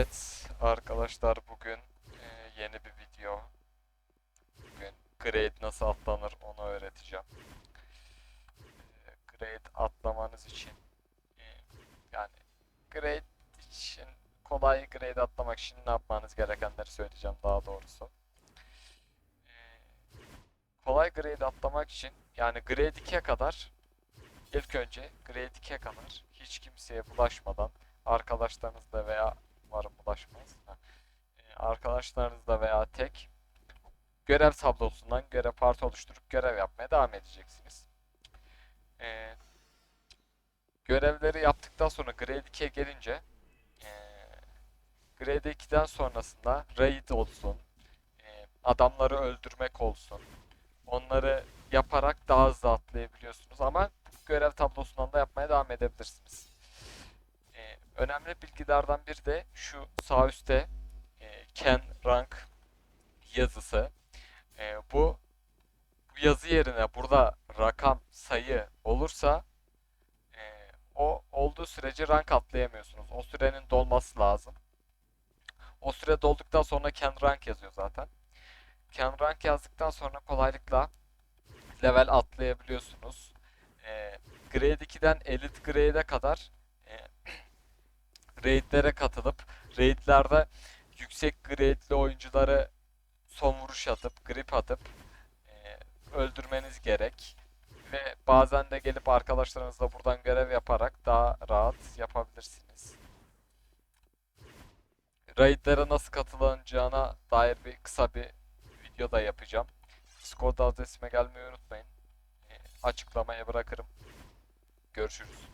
Evet arkadaşlar bugün e, yeni bir video. Bugün grade nasıl atlanır onu öğreteceğim. E, grade atlamanız için e, yani grade için kolay grade atlamak için ne yapmanız gerekenleri söyleyeceğim daha doğrusu. E, kolay grade atlamak için yani grade 2'ye kadar ilk önce grade 2'ye kadar hiç kimseye bulaşmadan arkadaşlarınızla veya bulaşmaz. Ha. Ee, arkadaşlarınızla veya tek görev tablosundan görev parti oluşturup görev yapmaya devam edeceksiniz. Ee, görevleri yaptıktan sonra Grade 2'ye gelince ee, Grade 2'den sonrasında raid olsun, ee, adamları öldürmek olsun. Onları yaparak daha hızlı atlayabiliyorsunuz ama görev tablosundan da yapmaya devam edebilirsiniz. Önemli bilgilerden biri de şu sağ üstte e, Ken Rank yazısı. Ee, bu bu yazı yerine burada rakam, sayı olursa e, o olduğu sürece rank atlayamıyorsunuz. O sürenin dolması lazım. O süre dolduktan sonra Ken Rank yazıyor zaten. Ken Rank yazdıktan sonra kolaylıkla level atlayabiliyorsunuz. E, Grade 2'den Elite Grade'e kadar e, raidlere katılıp raidlerde yüksek grade'li oyuncuları son vuruş atıp grip atıp e, öldürmeniz gerek. Ve bazen de gelip arkadaşlarınızla buradan görev yaparak daha rahat yapabilirsiniz. Raidlere nasıl katılacağına dair bir kısa bir video da yapacağım. Discord adresime gelmeyi unutmayın. E, açıklamaya bırakırım. Görüşürüz.